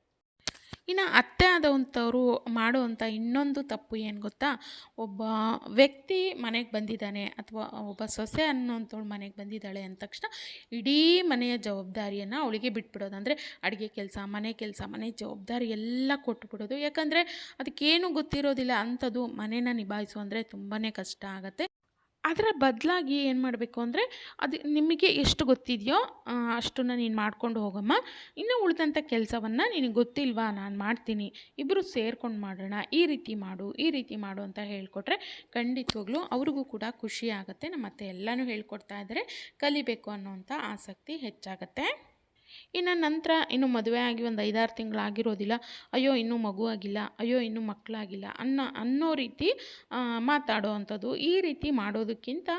ಇನ್ನು ಅತ್ತೆ ಆದಂಥವ್ರು ಮಾಡುವಂಥ ಇನ್ನೊಂದು ತಪ್ಪು ಏನು ಗೊತ್ತಾ? ಒಬ್ಬ ವ್ಯಕ್ತಿ ಮನೆಗೆ ಬಂದಿದ್ದಾನೆ ಅಥವಾ ಒಬ್ಬ ಸೊಸೆ ಅನ್ನೋಂಥವ್ಳು ಮನೆಗೆ ಬಂದಿದ್ದಾಳೆ ಅಂದ ತಕ್ಷಣ ಇಡೀ ಮನೆಯ ಜವಾಬ್ದಾರಿಯನ್ನು ಅವಳಿಗೆ ಬಿಟ್ಬಿಡೋದು. ಅಂದರೆ ಅಡುಗೆ ಕೆಲಸ, ಮನೆ ಕೆಲಸ, ಮನೆ ಜವಾಬ್ದಾರಿ ಎಲ್ಲ ಕೊಟ್ಬಿಡೋದು. ಯಾಕಂದರೆ ಅದಕ್ಕೇನು ಗೊತ್ತಿರೋದಿಲ್ಲ ಅಂಥದ್ದು ಮನೇನ ನಿಭಾಯಿಸು ಅಂದರೆ ತುಂಬಾ ಕಷ್ಟ ಆಗುತ್ತೆ. ಅದರ ಬದಲಾಗಿ ಏನು ಮಾಡಬೇಕು ಅಂದರೆ ಅದು ನಿಮಗೆ ಎಷ್ಟು ಗೊತ್ತಿದೆಯೋ ಅಷ್ಟನ್ನು ನೀನು ಮಾಡ್ಕೊಂಡು ಹೋಗಮ್ಮ. ಇನ್ನು ಉಳಿದಂಥ ಕೆಲಸವನ್ನು ನಿನಗೆ ಗೊತ್ತಿಲ್ವಾ, ನಾನು ಮಾಡ್ತೀನಿ. ಇಬ್ಬರು ಸೇರ್ಕೊಂಡು ಮಾಡೋಣ, ಈ ರೀತಿ ಮಾಡು, ಈ ರೀತಿ ಮಾಡು ಅಂತ ಹೇಳಿಕೊಟ್ರೆ ಖಂಡಿತವಾಗ್ಲೂ ಅವ್ರಿಗೂ ಕೂಡ ಖುಷಿ ಆಗುತ್ತೆ. ನಮ್ಮ ಮತ್ತೆ ಎಲ್ಲನೂ ಹೇಳ್ಕೊಡ್ತಾ ಇದ್ದರೆ ಕಲಿಬೇಕು ಅನ್ನೋವಂಥ ಆಸಕ್ತಿ ಹೆಚ್ಚಾಗತ್ತೆ. ಇನ್ನು ನಂತರ ಇನ್ನು ಮದುವೆ ಆಗಿ ಒಂದು ಐದಾರು ತಿಂಗಳಾಗಿರೋದಿಲ್ಲ ಅಯ್ಯೋ, ಇನ್ನೂ ಮಗು ಆಗಿಲ್ಲ, ಅಯ್ಯೋ, ಇನ್ನೂ ಮಕ್ಕಳಾಗಿಲ್ಲ ಅನ್ನೋ ಅನ್ನೋ ರೀತಿ ಮಾತಾಡೋ ಅಂಥದ್ದು ಈ ರೀತಿ ಮಾಡೋದಕ್ಕಿಂತ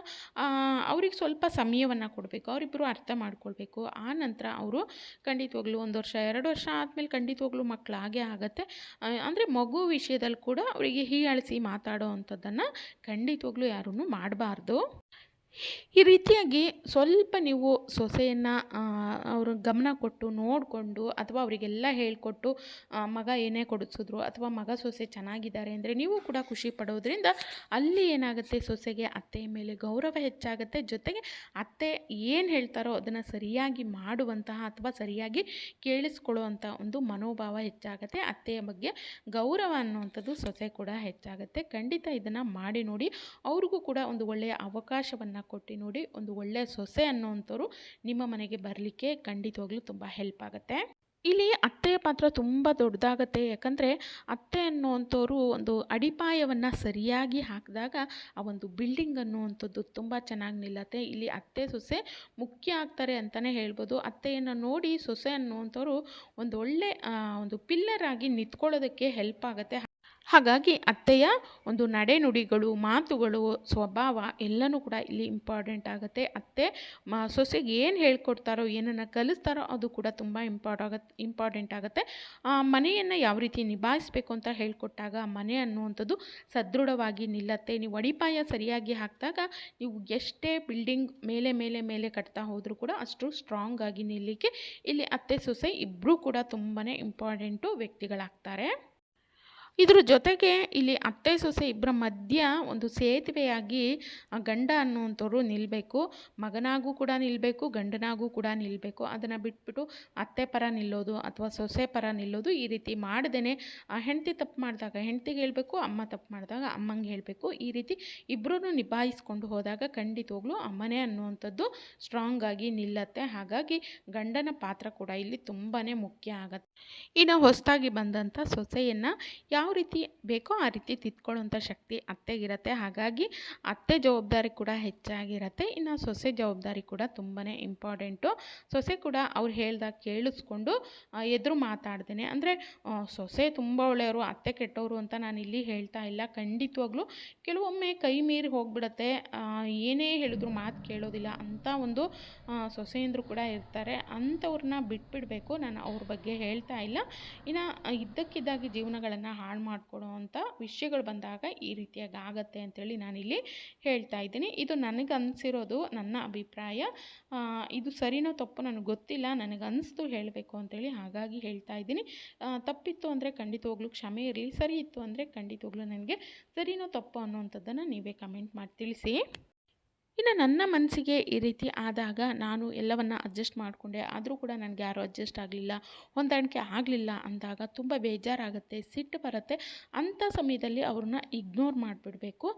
ಅವ್ರಿಗೆ ಸ್ವಲ್ಪ ಸಮಯವನ್ನು ಕೊಡಬೇಕು. ಅವರಿಬ್ಬರು ಅರ್ಥ ಮಾಡ್ಕೊಳ್ಬೇಕು. ಆ ನಂತರ ಅವರು ಖಂಡಿತವಾಗ್ಲೂ ಒಂದು ವರ್ಷ, ಎರಡು ವರ್ಷ ಆದಮೇಲೆ ಖಂಡಿತವಾಗ್ಲೂ ಮಕ್ಕಳಾಗೇ ಆಗುತ್ತೆ. ಅಂದರೆ ಮಗು ವಿಷಯದಲ್ಲಿ ಕೂಡ ಅವರಿಗೆ ಹೀಯಾಳಿಸಿ ಮಾತಾಡೋ ಅಂಥದ್ದನ್ನು ಖಂಡಿತವಾಗ್ಲೂ ಯಾರೂ ಮಾಡಬಾರ್ದು. ಈ ರೀತಿಯಾಗಿ ಸ್ವಲ್ಪ ನೀವು ಸೊಸೆಯನ್ನು ಅವರು ಗಮನ ಕೊಟ್ಟು ನೋಡಿಕೊಂಡು ಅಥವಾ ಅವರಿಗೆಲ್ಲ ಹೇಳಿಕೊಟ್ಟು ಮಗ ಏನೇ ಕೊಡಿಸಿದ್ರು ಅಥವಾ ಮಗ ಸೊಸೆ ಚೆನ್ನಾಗಿದ್ದಾರೆ ಅಂದರೆ ನೀವು ಕೂಡ ಖುಷಿ ಪಡೋದ್ರಿಂದ ಅಲ್ಲಿ ಏನಾಗುತ್ತೆ ಸೊಸೆಗೆ ಅತ್ತೆಯ ಮೇಲೆ ಗೌರವ ಹೆಚ್ಚಾಗುತ್ತೆ. ಜೊತೆಗೆ ಅತ್ತೆ ಏನು ಹೇಳ್ತಾರೋ ಅದನ್ನು ಸರಿಯಾಗಿ ಮಾಡುವಂತಹ ಅಥವಾ ಸರಿಯಾಗಿ ಕೇಳಿಸ್ಕೊಳ್ಳುವಂಥ ಒಂದು ಮನೋಭಾವ ಹೆಚ್ಚಾಗುತ್ತೆ. ಅತ್ತೆಯ ಬಗ್ಗೆ ಗೌರವ ಅನ್ನುವಂಥದ್ದು ಸೊಸೆ ಕೂಡ ಹೆಚ್ಚಾಗುತ್ತೆ. ಖಂಡಿತ ಇದನ್ನು ಮಾಡಿ ನೋಡಿ, ಅವ್ರಿಗೂ ಕೂಡ ಒಂದು ಒಳ್ಳೆಯ ಅವಕಾಶವನ್ನು ಕೊಟ್ಟು ನೋಡಿ ಒಂದು ಒಳ್ಳೆಯ ಸೊಸೆ ಅನ್ನೋವಂಥವ್ರು ನಿಮ್ಮ ಮನೆಗೆ ಬರಲಿಕ್ಕೆ ಖಂಡಿತವಾಗ್ಲೂ ತುಂಬ ಹೆಲ್ಪ್ ಆಗುತ್ತೆ. ಇಲ್ಲಿ ಅತ್ತೆಯ ಪಾತ್ರ ತುಂಬ ದೊಡ್ಡದಾಗತ್ತೆ. ಯಾಕಂದರೆ ಅತ್ತೆ ಅನ್ನೋವಂಥವ್ರು ಒಂದು ಅಡಿಪಾಯವನ್ನು ಸರಿಯಾಗಿ ಹಾಕಿದಾಗ ಆ ಒಂದು ಬಿಲ್ಡಿಂಗ್ ಅನ್ನುವಂಥದ್ದು ತುಂಬ ಚೆನ್ನಾಗಿ ನಿಲ್ಲತ್ತೆ. ಇಲ್ಲಿ ಅತ್ತೆ ಸೊಸೆ ಮುಖ್ಯ ಆಗ್ತಾರೆ ಅಂತಲೇ ಹೇಳ್ಬೋದು. ಅತ್ತೆಯನ್ನು ನೋಡಿ ಸೊಸೆ ಅನ್ನುವಂಥವ್ರು ಒಂದು ಒಳ್ಳೆ ಒಂದು ಪಿಲ್ಲರ್ ಆಗಿ ನಿಂತ್ಕೊಳ್ಳೋದಕ್ಕೆ ಹೆಲ್ಪ್ ಆಗುತ್ತೆ. ಹಾಗಾಗಿ ಅತ್ತೆಯ ಒಂದು ನಡೆನುಡಿಗಳು, ಮಾತುಗಳು, ಸ್ವಭಾವ ಎಲ್ಲನೂ ಕೂಡ ಇಲ್ಲಿ ಇಂಪಾರ್ಟೆಂಟ್ ಆಗುತ್ತೆ. ಅತ್ತೆ, ಮ, ಸೊಸೆಗೆ ಏನು ಹೇಳ್ಕೊಡ್ತಾರೋ, ಏನನ್ನು ಕಲಿಸ್ತಾರೋ ಅದು ಕೂಡ ತುಂಬ ಇಂಪಾರ್ಟ್ ಆಗತ್ತೆ ಇಂಪಾರ್ಟೆಂಟ್ ಆಗುತ್ತೆ. ಮನೆಯನ್ನು ಯಾವ ರೀತಿ ನಿಭಾಯಿಸಬೇಕು ಅಂತ ಹೇಳ್ಕೊಟ್ಟಾಗ ಮನೆ ಅನ್ನುವಂಥದ್ದು ಸದೃಢವಾಗಿ ನಿಲ್ಲತ್ತೆ. ನೀವು ಅಡಿಪಾಯ ಸರಿಯಾಗಿ ಹಾಕಿದಾಗ ನೀವು ಎಷ್ಟೇ ಬಿಲ್ಡಿಂಗ್ ಮೇಲೆ ಮೇಲೆ ಮೇಲೆ ಕಟ್ತಾ ಹೋದರೂ ಕೂಡ ಅಷ್ಟು ಸ್ಟ್ರಾಂಗ್ ಆಗಿ ನಿಲ್ಲಲಿಕ್ಕೆ ಇಲ್ಲಿ ಅತ್ತೆ, ಸೊಸೆ ಇಬ್ಬರೂ ಕೂಡ ತುಂಬಾ ಇಂಪಾರ್ಟೆಂಟು ವ್ಯಕ್ತಿಗಳಾಗ್ತಾರೆ. ಇದ್ರ ಜೊತೆಗೆ ಇಲ್ಲಿ ಅತ್ತೆ ಸೊಸೆ ಇಬ್ಬರ ಮಧ್ಯ ಒಂದು ಸೇತುವೆಯಾಗಿ ಗಂಡ ಅನ್ನುವಂಥವ್ರು ನಿಲ್ಲಬೇಕು ಮಗನಾಗೂ ಕೂಡ ನಿಲ್ಲಬೇಕು ಗಂಡನಾಗೂ ಕೂಡ ನಿಲ್ಲಬೇಕು ಅದನ್ನು ಬಿಟ್ಬಿಟ್ಟು ಅತ್ತೆ ಪರ ನಿಲ್ಲೋದು ಅಥವಾ ಸೊಸೆ ಪರ ನಿಲ್ಲೋದು ಈ ರೀತಿ ಮಾಡ್ದೇ ಹೆಂಡತಿ ತಪ್ಪು ಮಾಡಿದಾಗ ಹೆಂಡ್ತಿಗೆ ಹೇಳಬೇಕು, ಅಮ್ಮ ತಪ್ಪು ಮಾಡಿದಾಗ ಅಮ್ಮಂಗೆ ಹೇಳಬೇಕು. ಈ ರೀತಿ ಇಬ್ಬರೂ ನಿಭಾಯಿಸ್ಕೊಂಡು ಹೋದಾಗ ಖಂಡಿತವಾಗ್ಲೂ ಅಮ್ಮನೇ ಅನ್ನುವಂಥದ್ದು ಸ್ಟ್ರಾಂಗ್ ಆಗಿ ನಿಲ್ಲತ್ತೆ. ಹಾಗಾಗಿ ಗಂಡನ ಪಾತ್ರ ಕೂಡ ಇಲ್ಲಿ ತುಂಬಾ ಮುಖ್ಯ ಆಗತ್ತೆ. ಇನ್ನು ಹೊಸದಾಗಿ ಬಂದಂಥ ಸೊಸೆಯನ್ನು ಯಾವ ಯಾವ ರೀತಿ ಬೇಕೋ ಆ ರೀತಿ ತಿದ್ಕೊಳ್ಳೋಂಥ ಶಕ್ತಿ ಅತ್ತೆಗಿರುತ್ತೆ. ಹಾಗಾಗಿ ಅತ್ತೆ ಜವಾಬ್ದಾರಿ ಕೂಡ ಹೆಚ್ಚಾಗಿರುತ್ತೆ. ಇನ್ನು ಸೊಸೆ ಜವಾಬ್ದಾರಿ ಕೂಡ ತುಂಬಾ ಇಂಪಾರ್ಟೆಂಟು. ಸೊಸೆ ಕೂಡ ಅವ್ರು ಹೇಳ್ದಾಗ ಕೇಳಿಸ್ಕೊಂಡು ಎದುರು ಮಾತಾಡ್ದೇನೆ ಅಂದರೆ ಸೊಸೆ ತುಂಬ ಒಳ್ಳೆಯವರು, ಅತ್ತೆ ಕೆಟ್ಟವರು ಅಂತ ನಾನು ಇಲ್ಲಿ ಹೇಳ್ತಾ ಇಲ್ಲ. ಖಂಡಿತವಾಗ್ಲೂ ಕೆಲವೊಮ್ಮೆ ಕೈ ಮೀರಿ ಹೋಗ್ಬಿಡತ್ತೆ. ಏನೇ ಹೇಳಿದ್ರು ಮಾತು ಕೇಳೋದಿಲ್ಲ. ಅಂತ ಒಂದು ಸೊಸೆಯಂದ್ರು ಕೂಡ ಇರ್ತಾರೆ. ಅಂಥವ್ರನ್ನ ಬಿಟ್ಬಿಡಬೇಕು. ನಾನು ಅವ್ರ ಬಗ್ಗೆ ಹೇಳ್ತಾ ಇಲ್ಲ. ಇನ್ನು ಇದ್ದಕ್ಕಿದ್ದಾಗಿ ಜೀವನಗಳನ್ನು ಹಾಳು ಮಾಡ್ಕೊಡೋ ಅಂಥ ವಿಷಯಗಳು ಬಂದಾಗ ಈ ರೀತಿಯಾಗಿ ಆಗತ್ತೆ ಅಂತೇಳಿ ನಾನಿಲ್ಲಿ ಹೇಳ್ತಾ ಇದ್ದೀನಿ. ಇದು ನನಗೆ ಅನಿಸಿರೋದು ನನ್ನ ಅಭಿಪ್ರಾಯ. ಇದು ಸರಿನೋ ತಪ್ಪು ನನಗೆ ಗೊತ್ತಿಲ್ಲ. ನನಗೆ ಅನಿಸ್ತು ಹೇಳಬೇಕು ಅಂತೇಳಿ ಹಾಗಾಗಿ ಹೇಳ್ತಾ ಇದ್ದೀನಿ. ತಪ್ಪಿತ್ತು ಅಂದರೆ ಖಂಡಿತವಾಗ್ಲೂ ಕ್ಷಮೆ ಇರಲಿ, ಸರಿ ಇತ್ತು ಅಂದರೆ ಖಂಡಿತವಾಗ್ಲೂ ನನಗೆ ಸರಿನೋ ತಪ್ಪು ಅನ್ನೋವಂಥದ್ದನ್ನು ನೀವೇ ಕಮೆಂಟ್ ಮಾಡಿ ತಿಳಿಸಿ. ಇನ್ನು ನನ್ನ ಮನಸ್ಸಿಗೆ ಈ ರೀತಿ ಆದಾಗ ನಾನು ಎಲ್ಲವನ್ನು ಅಡ್ಜಸ್ಟ್ ಮಾಡಿಕೊಂಡೆ. ಆದರೂ ಕೂಡ ನನಗೆ ಯಾರೂ ಅಡ್ಜಸ್ಟ್ ಆಗಲಿಲ್ಲ. ಹೊಂದಾಣಿಕೆ ಆಗಲಿಲ್ಲ ಅಂದಾಗ ತುಂಬ ಬೇಜಾರಾಗುತ್ತೆ, ಸಿಟ್ಟು ಬರುತ್ತೆ. ಅಂಥ ಸಮಯದಲ್ಲಿ ಅವ್ರನ್ನ ಇಗ್ನೋರ್ ಮಾಡಿಬಿಡಬೇಕು.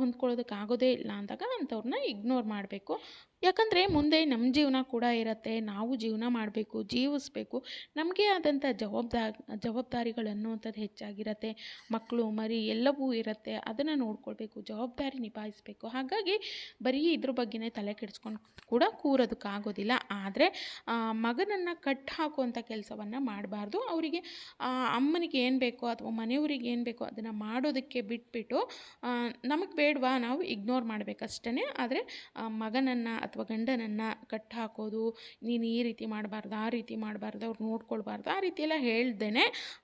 ಹೊಂದ್ಕೊಳ್ಳೋದಕ್ಕೆ ಆಗೋದೇ ಇಲ್ಲ ಅಂದಾಗ ಅಂಥವ್ರನ್ನ ಇಗ್ನೋರ್ ಮಾಡಬೇಕು. ಯಾಕಂದರೆ ಮುಂದೆ ನಮ್ಮ ಜೀವನ ಕೂಡ ಇರುತ್ತೆ, ನಾವು ಜೀವನ ಮಾಡಬೇಕು, ಜೀವಿಸ್ಬೇಕು, ನಮಗೆ ಆದಂಥ ಜವಾಬ್ದಾರಿ ಜವಾಬ್ದಾರಿಗಳು ಅನ್ನುವಂಥದ್ದು ಹೆಚ್ಚಾಗಿರುತ್ತೆ ಮಕ್ಕಳು ಮರಿ ಎಲ್ಲವೂ ಇರುತ್ತೆ, ಅದನ್ನು ನೋಡ್ಕೊಳ್ಬೇಕು, ಜವಾಬ್ದಾರಿ ನಿಭಾಯಿಸಬೇಕು. ಹಾಗಾಗಿ ಬರೀ ಇದ್ರ ಬಗ್ಗೆನೇ ತಲೆ ಕೆಡಿಸ್ಕೊಂಡು ಕೂಡ ಕೂರೋದಕ್ಕಾಗೋದಿಲ್ಲ. ಆದರೆ ಮಗನನ್ನು ಕಟ್ ಹಾಕುವಂಥ ಕೆಲಸವನ್ನು ಮಾಡಬಾರ್ದು. ಅವರಿಗೆ ಅಮ್ಮನಿಗೆ ಏನು ಬೇಕೋ ಅಥವಾ ಮನೆಯವರಿಗೆ ಏನು ಬೇಕೋ ಅದನ್ನು ಮಾಡೋದಕ್ಕೆ ಬಿಟ್ಬಿಟ್ಟು ನಮಗೆ ಬೇಡವಾ ನಾವು ಇಗ್ನೋರ್ ಮಾಡಬೇಕಷ್ಟೇ ಆದರೆ ಮಗನನ್ನು ಅಥವಾ ಗಂಡನನ್ನು ಕಟ್ ಹಾಕೋದು, ನೀನು ಈ ರೀತಿ ಮಾಡಬಾರ್ದು, ಆ ರೀತಿ ಮಾಡಬಾರ್ದು, ಅವ್ರು ನೋಡ್ಕೊಳ್ಬಾರ್ದು, ಆ ರೀತಿ ಎಲ್ಲ ಹೇಳ್ದೇ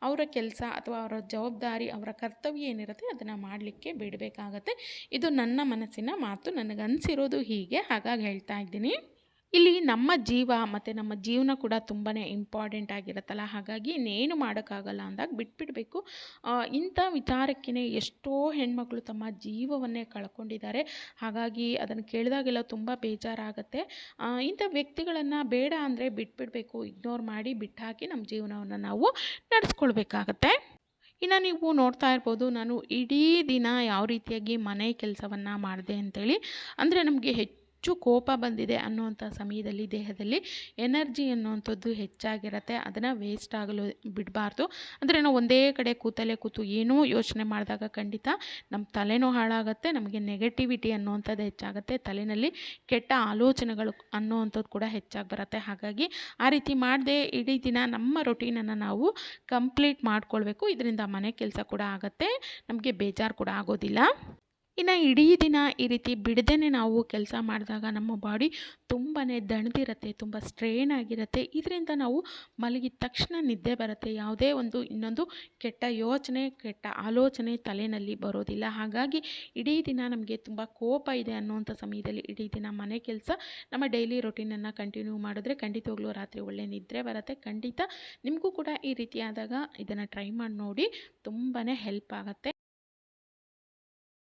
ಅವರ ಕೆಲಸ ಅಥವಾ ಅವರ ಜವಾಬ್ದಾರಿ, ಅವರ ಕರ್ತವ್ಯ ಏನಿರುತ್ತೆ ಅದನ್ನು ಮಾಡಲಿಕ್ಕೆ ಬಿಡಬೇಕಾಗತ್ತೆ. ಇದು ನನ್ನ ಮನಸ್ಸಿನ ಮಾತು, ನನಗನ್ಸಿರೋದು ಹೀಗೆ. ಹಾಗಾಗಿ ಹೇಳ್ತಾ ಇದ್ದೀನಿ. ಇಲ್ಲಿ ನಮ್ಮ ಜೀವ ಮತ್ತು ನಮ್ಮ ಜೀವನ ಕೂಡ ತುಂಬಾ ಇಂಪಾರ್ಟೆಂಟ್ ಆಗಿರುತ್ತಲ್ಲ. ಹಾಗಾಗಿ ಇನ್ನೇನು ಮಾಡೋಕ್ಕಾಗಲ್ಲ ಅಂದಾಗ ಬಿಟ್ಬಿಡಬೇಕು. ಇಂಥ ವಿಚಾರಕ್ಕೇ ಎಷ್ಟೋ ಹೆಣ್ಮಕ್ಳು ತಮ್ಮ ಜೀವವನ್ನೇ ಕಳ್ಕೊಂಡಿದ್ದಾರೆ. ಹಾಗಾಗಿ ಅದನ್ನು ಕೇಳಿದಾಗೆಲ್ಲ ತುಂಬ ಬೇಜಾರಾಗುತ್ತೆ. ಇಂಥ ವ್ಯಕ್ತಿಗಳನ್ನು ಬೇಡ ಅಂದರೆ ಬಿಟ್ಬಿಡಬೇಕು. ಇಗ್ನೋರ್ ಮಾಡಿ ಬಿಟ್ಟಾಕಿ ನಮ್ಮ ಜೀವನವನ್ನು ನಾವು ನಡೆಸ್ಕೊಳ್ಬೇಕಾಗತ್ತೆ. ಇನ್ನು ನೀವು ನೋಡ್ತಾ ಇರ್ಬೋದು, ನಾನು ಇಡೀ ದಿನ ಯಾವ ರೀತಿಯಾಗಿ ಮನೆ ಕೆಲಸವನ್ನು ಮಾಡಿದೆ ಅಂತೇಳಿ. ಅಂದರೆ ನಮಗೆ ಹೆಚ್ಚು ಕೋಪ ಬಂದಿದೆ ಅನ್ನುವಂಥ ಸಮಯದಲ್ಲಿ, ದೇಹದಲ್ಲಿ ಎನರ್ಜಿ ಅನ್ನುವಂಥದ್ದು ಹೆಚ್ಚಾಗಿರುತ್ತೆ. ಅದನ್ನು ವೇಸ್ಟ್ ಆಗಲು ಬಿಡಬಾರ್ದು. ಅಂದರೆ ನಾವು ಒಂದೇ ಕಡೆ ಕೂತಲ್ಲೇ ಕೂತು ಏನೂ ಯೋಚನೆ ಮಾಡಿದಾಗ ಖಂಡಿತ ನಮ್ಮ ತಲೆನೂ ಹಾಳಾಗುತ್ತೆ, ನಮಗೆ ನೆಗೆಟಿವಿಟಿ ಅನ್ನುವಂಥದ್ದು ಹೆಚ್ಚಾಗುತ್ತೆ. ತಲೆಯಲ್ಲಿ ಕೆಟ್ಟ ಆಲೋಚನೆಗಳು ಅನ್ನುವಂಥದ್ದು ಕೂಡ ಹೆಚ್ಚಾಗಿ ಬರುತ್ತೆ. ಹಾಗಾಗಿ ಆ ರೀತಿ ಮಾಡದೆ ಇಡೀ ದಿನ ನಮ್ಮ ರೊಟೀನನ್ನು ನಾವು ಕಂಪ್ಲೀಟ್ ಮಾಡಿಕೊಳ್ಬೇಕು. ಇದರಿಂದ ಮನೆ ಕೆಲಸ ಕೂಡ ಆಗುತ್ತೆ. ನಮಗೆ ಬೇಜಾರು ಕೂಡ ಆಗೋದಿಲ್ಲ. ಇನ್ನು ಇಡೀ ದಿನ ಈ ರೀತಿ ಬಿಡದೇ ನಾವು ಕೆಲಸ ಮಾಡಿದಾಗ ನಮ್ಮ ಬಾಡಿ ತುಂಬಾ ದಣಿದಿರುತ್ತೆ, ತುಂಬ ಸ್ಟ್ರೇನ್ ಆಗಿರುತ್ತೆ. ಇದರಿಂದ ನಾವು ಮಲಗಿದ ತಕ್ಷಣ ನಿದ್ದೆ ಬರುತ್ತೆ. ಯಾವುದೇ ಒಂದು ಇನ್ನೊಂದು ಕೆಟ್ಟ ಯೋಚನೆ, ಕೆಟ್ಟ ಆಲೋಚನೆ ತಲೆಯಲ್ಲಿ ಬರೋದಿಲ್ಲ. ಹಾಗಾಗಿ ಇಡೀ ದಿನ ನಮಗೆ ತುಂಬ ಕೋಪ ಇದೆ ಅನ್ನುವಂಥ ಸಮಯದಲ್ಲಿ ಇಡೀ ದಿನ ಮನೆ ಕೆಲಸ ನಮ್ಮ ಡೈಲಿ ರೊಟೀನನ್ನು ಕಂಟಿನ್ಯೂ ಮಾಡಿದ್ರೆ ಖಂಡಿತವಾಗ್ಲೂ ರಾತ್ರಿ ಒಳ್ಳೆ ನಿದ್ರೆ ಬರುತ್ತೆ. ಖಂಡಿತ ನಿಮಗೂ ಕೂಡ ಈ ರೀತಿಯಾದಾಗ ಇದನ್ನು ಟ್ರೈ ಮಾಡಿ ನೋಡಿ ತುಂಬಾ ಹೆಲ್ಪ್ ಆಗುತ್ತೆ.